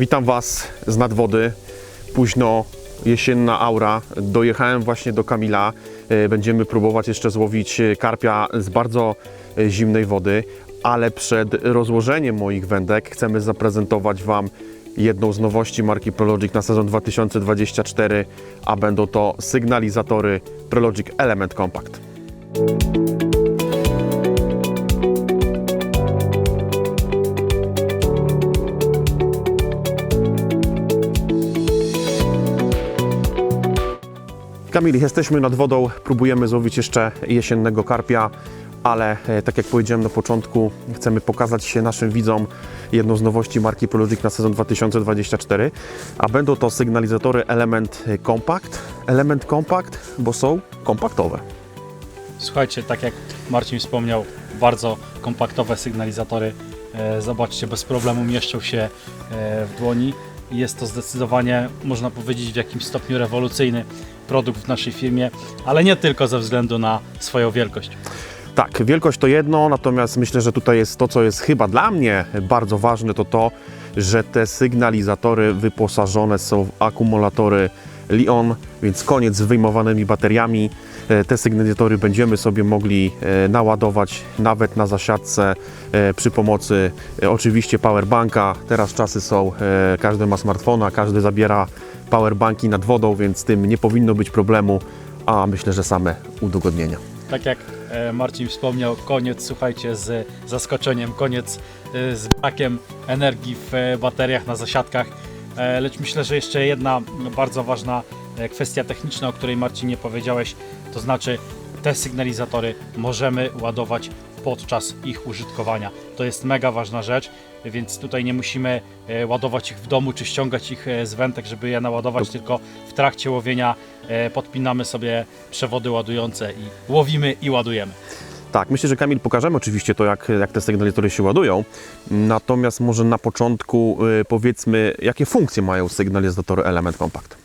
Witam Was z nadwody. Późno jesienna aura. Dojechałem właśnie do Kamila. E, Będziemy próbować jeszcze złowić e, karpia z bardzo e, zimnej wody, ale przed rozłożeniem moich wędek chcemy zaprezentować Wam jedną z nowości marki Prologic na sezon 2024, a będą to sygnalizatory Prologic Element Compact. Kamil, jesteśmy nad wodą, próbujemy złowić jeszcze jesiennego karpia, ale e, tak jak powiedziałem na początku, chcemy pokazać się naszym widzom jedną z nowości marki Prologic na sezon 2024, a będą to sygnalizatory Element Compact. Element Compact, bo są kompaktowe. Słuchajcie, tak jak Marcin wspomniał, bardzo kompaktowe sygnalizatory. E, Zobaczcie, bez problemu mieszczą się e, w dłoni. Jest to zdecydowanie, można powiedzieć, w jakimś stopniu rewolucyjny produkt w naszej firmie, ale nie tylko ze względu na swoją wielkość. Tak, wielkość to jedno, natomiast myślę, że tutaj jest to, co jest chyba dla mnie bardzo ważne, to to, że te sygnalizatory wyposażone są w akumulatory Li-On, więc koniec z wyjmowanymi bateriami. E, Te sygnalizatory będziemy sobie mogli e, naładować nawet na zasiadce e, przy pomocy oczywiście powerbanka. Teraz czasy są, każdy ma smartfona, każdy zabiera powerbanki nad wodą, więc z tym nie powinno być problemu, a myślę, że same udogodnienia. Tak jak Marcin wspomniał, koniec, słuchajcie, z zaskoczeniem, koniec z brakiem energii w bateriach na zasiadkach. Lecz myślę, że jeszcze jedna bardzo ważna kwestia techniczna, o której Marcin nie powiedziałeś, to znaczy te sygnalizatory możemy ładować podczas ich użytkowania. To jest mega ważna rzecz, więc tutaj nie musimy e, ładować ich w domu czy ściągać ich e, z wętek, żeby je naładować, tylko w trakcie łowienia e, podpinamy sobie przewody ładujące i łowimy i ładujemy. Tak, myślę, że Kamil pokażemy oczywiście to, jak, jak te sygnalizatory się ładują. Natomiast może na początku powiedzmy, jakie funkcje mają sygnalizatory Element Compact.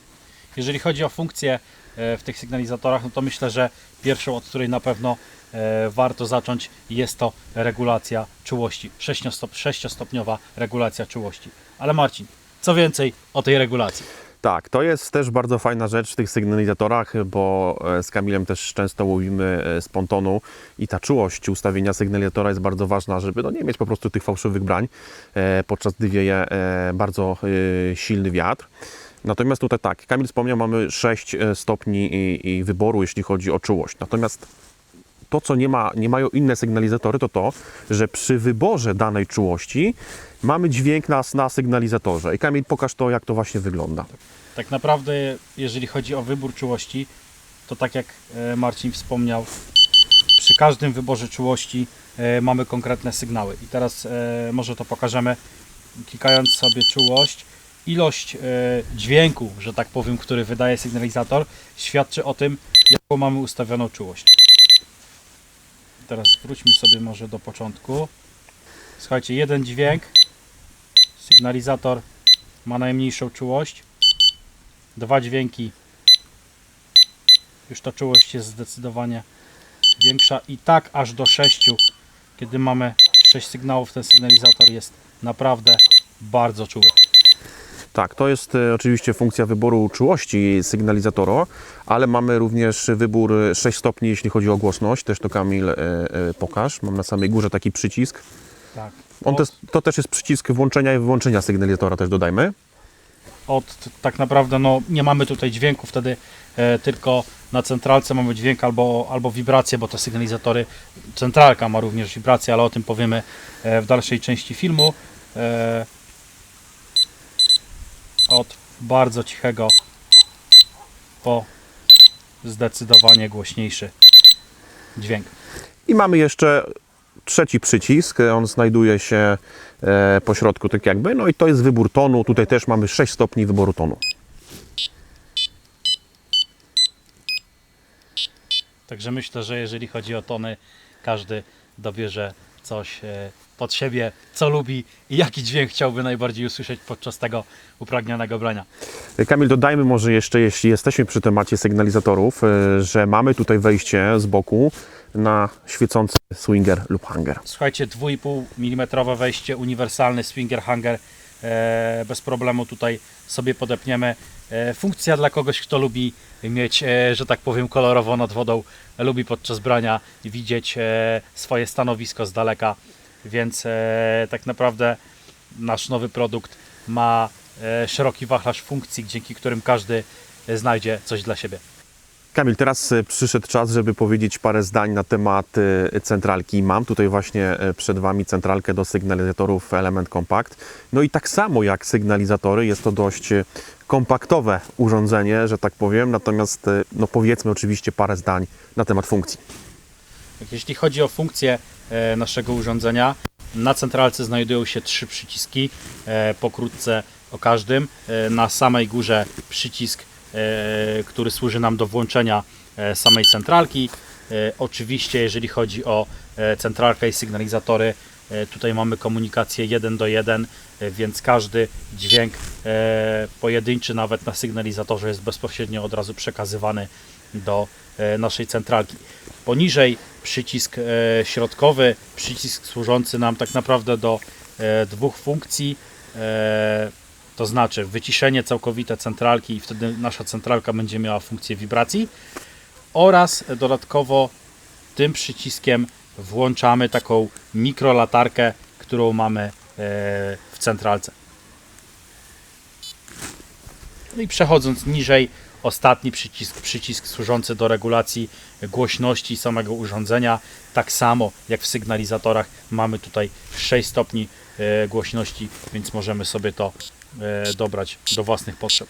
Jeżeli chodzi o funkcje e, w tych sygnalizatorach, no to myślę, że pierwszą, od której na pewno e, warto zacząć, jest to regulacja czułości. 6-stopniowa regulacja czułości. Ale Marcin, co więcej o tej regulacji? Tak, to jest też bardzo fajna rzecz w tych sygnalizatorach, bo e, z Kamilem też często łowimy z pontonu i ta czułość ustawienia sygnalizatora jest bardzo ważna, żeby no, nie mieć po prostu tych fałszywych brań, podczas gdy wieje bardzo silny wiatr. Natomiast tutaj tak, Kamil wspomniał, mamy 6 e, stopni i, i wyboru, jeśli chodzi o czułość. Natomiast to, co nie, ma, nie mają inne sygnalizatory, to to, że przy wyborze danej czułości mamy dźwięk na, na sygnalizatorze. I Kamil, pokaż to, jak to właśnie wygląda. Tak naprawdę, jeżeli chodzi o wybór czułości, to tak jak e, Marcin wspomniał, przy każdym wyborze czułości e, mamy konkretne sygnały. I teraz może to pokażemy, klikając sobie czułość. Ilość e, dźwięku, że tak powiem, który wydaje sygnalizator, świadczy o tym, jaką mamy ustawioną czułość. Teraz wróćmy sobie może do początku. Słuchajcie, jeden dźwięk, sygnalizator ma najmniejszą czułość, dwa dźwięki, już ta czułość jest zdecydowanie większa i tak aż do 6, kiedy mamy 6 sygnałów, ten sygnalizator jest naprawdę bardzo czuły. Tak, to jest e, oczywiście funkcja wyboru czułości sygnalizatora, ale mamy również wybór e, 6 stopni, jeśli chodzi o głośność. Też to Kamil e, e, pokaż. Mam na samej górze taki przycisk. Tak. On Od, to, też jest przycisk włączenia i wyłączenia sygnalizatora, też dodajmy. od tak naprawdę no, nie mamy tutaj dźwięku, wtedy e, tylko na centralce mamy dźwięk albo, albo wibrację, bo te sygnalizatory, centralka ma również wibrację, ale o tym powiemy e, w dalszej części filmu. E, od bardzo cichego po zdecydowanie głośniejszy dźwięk. I mamy jeszcze trzeci przycisk, on znajduje się e, po środku tak jakby, no i to jest wybór tonu, tutaj też mamy 6 stopni wyboru tonu. Także myślę, że jeżeli chodzi o tony, każdy dobierze coś e, pod siebie, co lubi i jaki dźwięk chciałby najbardziej usłyszeć podczas tego upragnionego brania. Kamil, dodajmy może jeszcze, jeśli jesteśmy przy temacie sygnalizatorów, e, że mamy tutaj wejście z boku na świecący swinger lub hanger. Słuchajcie, 2,5 mm wejście, uniwersalny swinger hanger bez problemu tutaj sobie podepniemy. E, funkcja dla kogoś, kto lubi mieć, e, że tak powiem, kolorowo nad wodą, lubi podczas brania widzieć e, swoje stanowisko z daleka, więc e, tak naprawdę nasz nowy produkt ma e, szeroki wachlarz funkcji, dzięki którym każdy e, znajdzie coś dla siebie. Kamil, teraz e, przyszedł czas, żeby powiedzieć parę zdań na temat e, centralki. Mam tutaj właśnie e, przed Wami centralkę do sygnalizatorów Element Compact. No i tak samo jak sygnalizatory, jest to dość kompaktowe urządzenie, że tak powiem. Natomiast, no powiedzmy oczywiście parę zdań na temat funkcji. Jeśli chodzi o funkcję naszego urządzenia, na centralce znajdują się trzy przyciski, pokrótce o każdym. Na samej górze przycisk, który służy nam do włączenia e, samej centralki. E, Oczywiście, jeżeli chodzi o e, centralkę i sygnalizatory, e, tutaj mamy komunikację 1 do 1, e, więc każdy dźwięk e, pojedynczy, nawet na sygnalizatorze, jest bezpośrednio od razu przekazywany do e, naszej centralki. Poniżej przycisk e, środkowy, przycisk służący nam tak naprawdę do e, dwóch funkcji, e, to znaczy wyciszenie całkowite centralki i wtedy nasza centralka będzie miała funkcję wibracji oraz dodatkowo tym przyciskiem włączamy taką mikrolatarkę, którą mamy e, w centralce. No i przechodząc niżej, ostatni przycisk, przycisk służący do regulacji głośności samego urządzenia. Tak samo jak w sygnalizatorach mamy tutaj 6 stopni e, głośności, więc możemy sobie to dobrać do własnych potrzeb.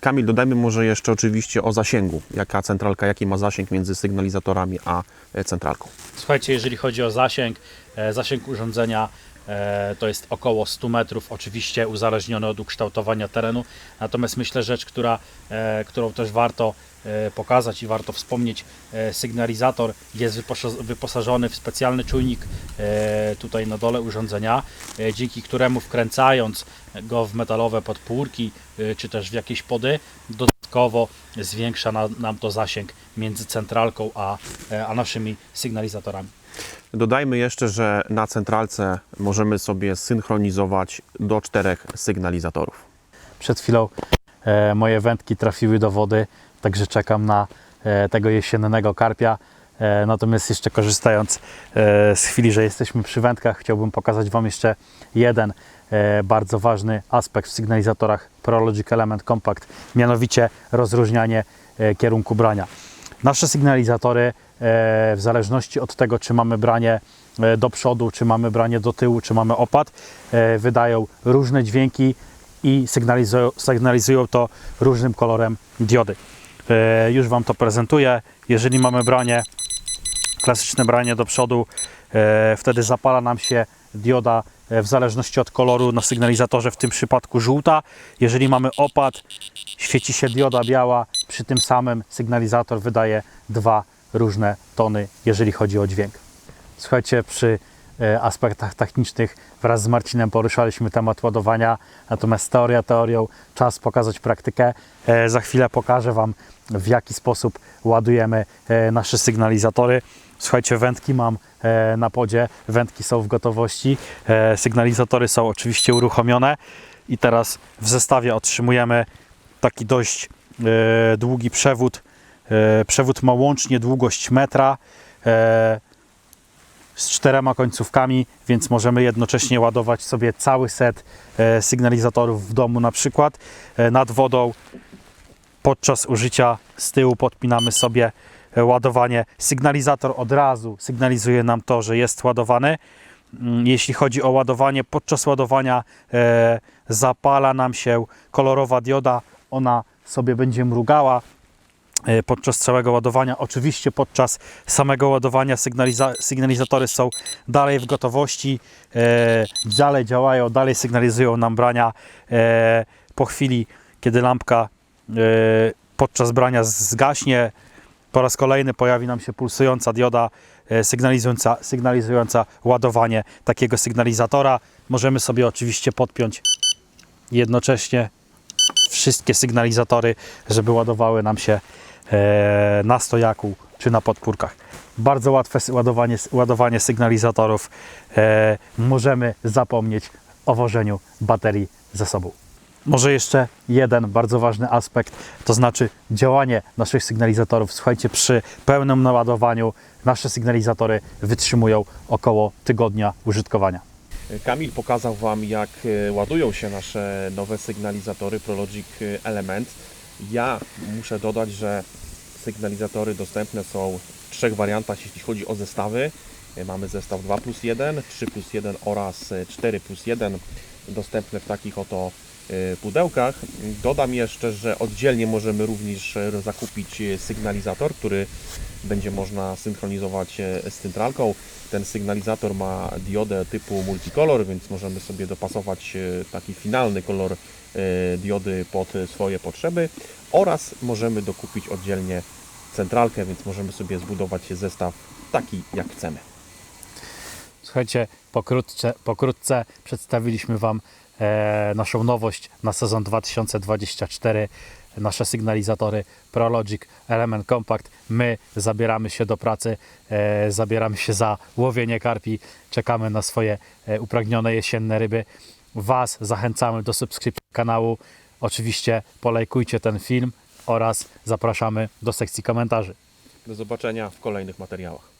Kamil, dodajmy może jeszcze oczywiście o zasięgu. Jaka centralka, jaki ma zasięg między sygnalizatorami a e, centralką? Słuchajcie, jeżeli chodzi o zasięg, e, zasięg urządzenia e, to jest około 100 metrów, oczywiście uzależniony od ukształtowania terenu. Natomiast myślę, rzecz, która, e, którą też warto e, pokazać i warto wspomnieć, e, sygnalizator jest wyposa- wyposażony w specjalny czujnik e, tutaj na dole urządzenia, e, dzięki któremu wkręcając go w metalowe podpórki e, czy też w jakieś pody, dodatkowo zwiększa na, nam to zasięg między centralką a, e, a naszymi sygnalizatorami. Dodajmy jeszcze, że na centralce możemy sobie synchronizować do czterech sygnalizatorów. Przed chwilą e, moje wędki trafiły do wody, także czekam na e, tego jesiennego karpia. E, natomiast jeszcze korzystając e, z chwili, że jesteśmy przy wędkach, chciałbym pokazać Wam jeszcze jeden bardzo ważny aspekt w sygnalizatorach ProLogic Element Compact, mianowicie rozróżnianie kierunku brania. Nasze sygnalizatory, w zależności od tego, czy mamy branie do przodu, czy mamy branie do tyłu, czy mamy opad, wydają różne dźwięki i sygnalizują, sygnalizują to różnym kolorem diody. E, Już Wam to prezentuję. Jeżeli mamy branie, klasyczne branie do przodu, e, wtedy zapala nam się dioda e, w zależności od koloru na sygnalizatorze, w tym przypadku żółta. Jeżeli mamy opad, świeci się dioda biała, przy tym samym sygnalizator wydaje dwa różne tony, jeżeli chodzi o dźwięk. Słuchajcie, przy aspektach technicznych wraz z Marcinem poruszaliśmy temat ładowania, natomiast teoria teorią, czas pokazać praktykę. E, Za chwilę pokażę Wam, w jaki sposób ładujemy e, nasze sygnalizatory. Słuchajcie, wędki mam e, na podzie, wędki są w gotowości, e, sygnalizatory są oczywiście uruchomione i teraz w zestawie otrzymujemy taki dość e, długi przewód. E, Przewód ma łącznie długość metra e, z czterema końcówkami, więc możemy jednocześnie ładować sobie cały set e, sygnalizatorów w domu na przykład e, nad wodą. Podczas użycia z tyłu podpinamy sobie e, ładowanie. Sygnalizator od razu sygnalizuje nam to, że jest ładowany. Mm, Jeśli chodzi o ładowanie, podczas ładowania zapala nam się kolorowa dioda. Ona sobie będzie mrugała podczas całego ładowania. Oczywiście podczas samego ładowania sygnaliza sygnalizatory są dalej w gotowości, e, dalej działają, dalej sygnalizują nam brania. E, po chwili, kiedy lampka e, podczas brania zgaśnie, po raz kolejny pojawi nam się pulsująca dioda e, sygnalizująca, sygnalizująca ładowanie takiego sygnalizatora. Możemy sobie oczywiście podpiąć jednocześnie wszystkie sygnalizatory, żeby ładowały nam się e, na stojaku czy na podpórkach. Bardzo łatwe ładowanie, ładowanie sygnalizatorów. E, możemy zapomnieć o wożeniu baterii ze sobą. Może jeszcze jeden bardzo ważny aspekt, to znaczy działanie naszych sygnalizatorów. Słuchajcie, przy pełnym naładowaniu nasze sygnalizatory wytrzymują około tygodnia użytkowania. Kamil pokazał Wam, jak e, ładują się nasze nowe sygnalizatory ProLogic e, Element. Ja muszę dodać, że sygnalizatory dostępne są w trzech wariantach, jeśli chodzi o zestawy. E, Mamy zestaw 2 plus 1, 3 plus 1 oraz e, 4 plus 1 dostępne w takich oto e, pudełkach. Dodam jeszcze, że oddzielnie możemy również e, zakupić e, sygnalizator, który będzie można synchronizować e, z centralką. Ten sygnalizator ma diodę typu multicolor, więc możemy sobie dopasować taki finalny kolor diody pod swoje potrzeby oraz możemy dokupić oddzielnie centralkę, więc możemy sobie zbudować zestaw taki jak chcemy. Słuchajcie, pokrótce, pokrótce przedstawiliśmy Wam naszą nowość na sezon 2024. Nasze sygnalizatory ProLogic Element Compact. My zabieramy się do pracy, e, zabieramy się za łowienie karpi, czekamy na swoje e, upragnione jesienne ryby. Was zachęcamy do subskrypcji kanału. Oczywiście polajkujcie ten film oraz zapraszamy do sekcji komentarzy. Do zobaczenia w kolejnych materiałach.